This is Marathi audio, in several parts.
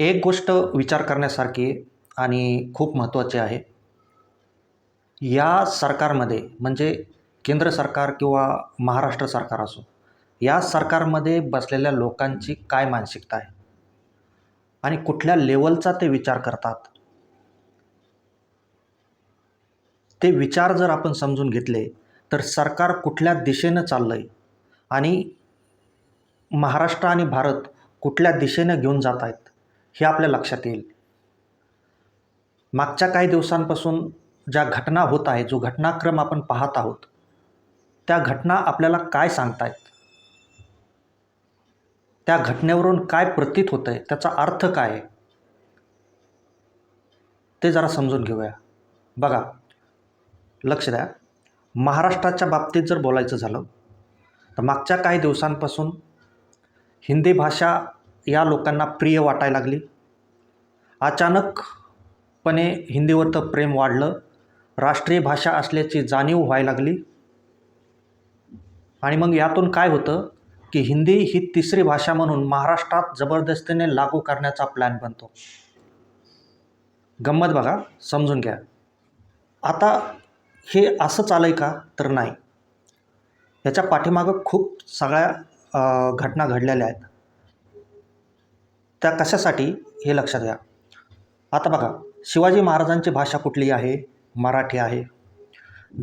एक गोष्ट विचार करण्यासारखी आणि खूप महत्त्वाची आहे. या सरकारमध्ये म्हणजे केंद्र सरकार किंवा महाराष्ट्र सरकार असो या सरकारमध्ये बसलेल्या लोकांची काय मानसिकता आहे? आणि कुठल्या लेवलचा ते विचार करतात? ते विचार जर आपण समजून घेतले तर सरकार कुठल्या दिशेनं चाललं आहे आणि महाराष्ट्र आणि भारत कुठल्या दिशेनं घेऊन जात आहेत? हे आपल्या लक्षात येईल. मागच्या काही दिवसांपासून ज्या घटना होत आहे जो घटनाक्रम आपण पाहत आहोत त्या घटना आपल्याला काय सांगतायत? त्या घटनेवरून काय प्रतीत होतं आहे त्याचा अर्थ काय आहे? ते जरा समजून घेऊया. बघा लक्ष द्या. महाराष्ट्राच्या बाबतीत जर बोलायचं झालं तर मागच्या काही दिवसांपासून हिंदी भाषा या लोकांना प्रिय वाटायला लागली. अचानकपणे हिंदीवरचं प्रेम वाढलं. राष्ट्रीय भाषा असल्याची जाणीव व्हायला लागली. आणि मग यातून काय होतं की हिंदी ही तिसरी भाषा म्हणून महाराष्ट्रात जबरदस्तीने लागू करण्याचा प्लॅन बनतो. गंमत बघा समजून घ्या. आता हे असं चालय का तर नाही. याच्या पाठीमागं खूप सगळ्या घटना घडलेल्या आहेत. त्या कशासाठी हे लक्षात घ्या. आता बघा शिवाजी महाराजांची भाषा कुठली आहे? मराठी आहे.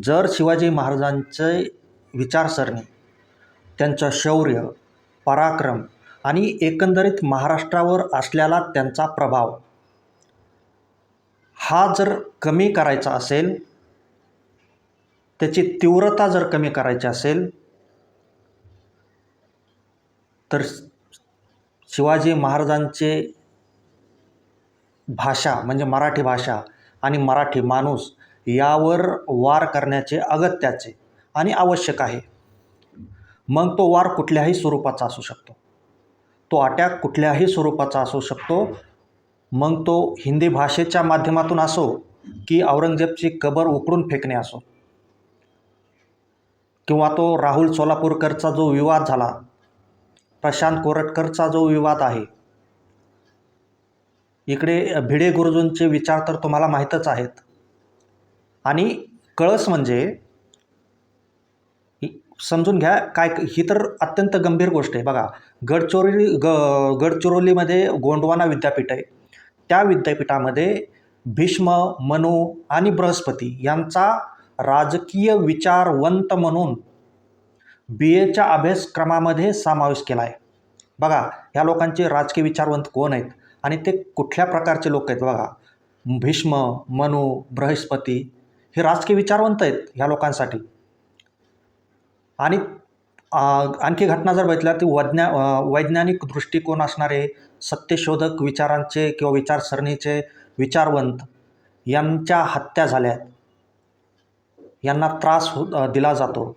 जर शिवाजी महाराजांचे विचारसरणी त्यांचं शौर्य पराक्रम आणि एकंदरीत महाराष्ट्रावर असलेला त्यांचा प्रभाव हा जर कमी करायचा असेल त्याची तीव्रता जर कमी करायची असेल तर शिवाजी महाराजांचे भाषा म्हणजे मराठी भाषा आणि मराठी माणूस यावर वार करण्याचे अगत्याचे आणि आवश्यक आहे. मग तो वार कुठल्याही स्वरूपाचा असू शकतो. तो अटॅक कुठल्याही स्वरूपाचा असू शकतो. मग तो हिंदी भाषेच्या माध्यमातून असो की औरंगजेबची कबर उकडून फेकणे असो किंवा तो राहुल सोलापूरकरचा जो विवाद झाला प्रशांत कोरटकरचा जो विवाद आहे इकडे भिडे गुरुजूंचे विचार तर तुम्हाला माहीतच आहेत. आणि कळस म्हणजे समजून घ्या काय ही तर अत्यंत गंभीर गोष्ट आहे. बघा गडचोरी ग गडचिरोलीमध्ये गोंडवाना विद्यापीठ आहे. त्या विद्यापीठामध्ये भीष्म मनु आणि बृहस्पती यांचा राजकीय विचारवंत म्हणून बी एच्या अभ्यासक्रमामध्ये समावेश केला आहे बघा ह्या लोकांचे राजकीय विचारवंत कोण आहेत आणि ते कुठल्या प्रकारचे लोक आहेत बघा. भीष्म मनु बृहस्पती हे राजकीय विचारवंत आहेत ह्या लोकांसाठी. आणि आणखी घटना जर बघितल्या ती वैज्ञा वैज्ञानिक दृष्टिकोन असणारे सत्यशोधक विचारांचे किंवा विचारसरणीचे विचारवंत यांच्या हत्या झाल्या आहेत यांना त्रास हो दिला जातो.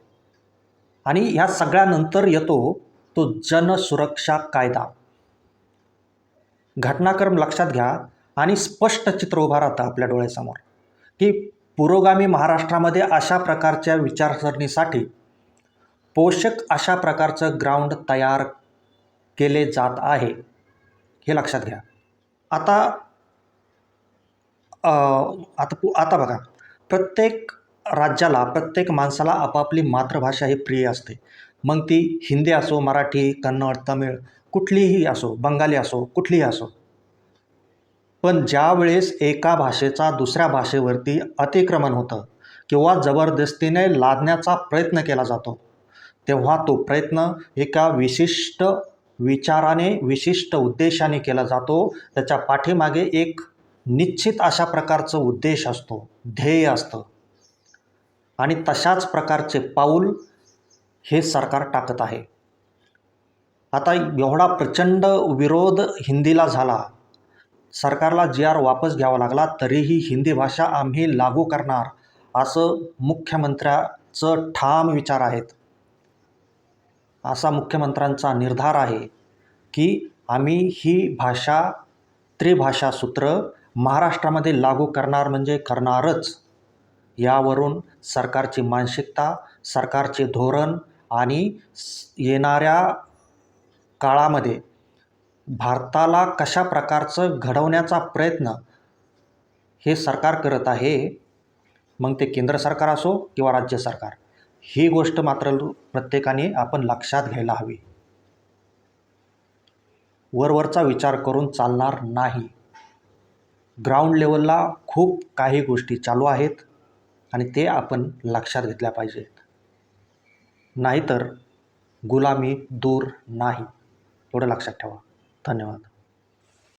आणि ह्या सगळ्यानंतर येतो तो जनसुरक्षा कायदा. घटनाक्रम लक्षात घ्या आणि स्पष्ट चित्र उभं राहतं आपल्या डोळ्यासमोर की पुरोगामी महाराष्ट्रामध्ये अशा प्रकारच्या विचारसरणीसाठी पोषक अशा प्रकारचं ग्राउंड तयार केले जात आहे हे लक्षात घ्या. आता आता पु- आता बघा प्रत्येक राज्याला प्रत्येक माणसाला आपापली मातृभाषा ही प्रिय असते. मग ती हिंदी असो मराठी कन्नड तमिळ कुठलीही असो बंगाली असो कुठलीही असो. पण ज्यावेळेस एका भाषेचा दुसऱ्या भाषेवरती अतिक्रमण होतं किंवा जबरदस्तीने लादण्याचा प्रयत्न केला जातो तेव्हा तो प्रयत्न एका विशिष्ट विचाराने विशिष्ट उद्देशाने केला जातो. त्याच्या पाठीमागे एक निश्चित अशा प्रकारचं उद्देश असतो ध्येय असतं. आणि तशाच प्रकारचे पाऊल हे सरकार टाकत आहे. आता एवढा प्रचंड विरोध हिंदीला झाला. सरकारला जी आर वापस घ्यावा लागला तरीही हिंदी भाषा आम्ही लागू करणार असं मुख्यमंत्र्याचं ठाम विचार आहेत. असा मुख्यमंत्र्यांचा निर्धार आहे की आम्ही ही भाषा त्रिभाषा सूत्र महाराष्ट्रामध्ये लागू करणार म्हणजे करणारच. यावरून सरकारची मानसिकता सरकारचे धोरण आणि येणाऱ्या काळामध्ये भारताला कशा प्रकारचं घडवण्याचा प्रयत्न हे सरकार करत आहे मग ते केंद्र सरकार असो किंवा राज्य सरकार ही गोष्ट मात्र प्रत्येकाने आपण लक्षात घ्यायला हवी. वरवरचा विचार करून चालणार नाही. ग्राउंड लेवलला खूप काही गोष्टी चालू आहेत. आणि ते आपण लक्षात घेतल्या पाहिजेत. नाहीतर गुलामी दूर नाही. एवढं लक्षात ठेवा. धन्यवाद.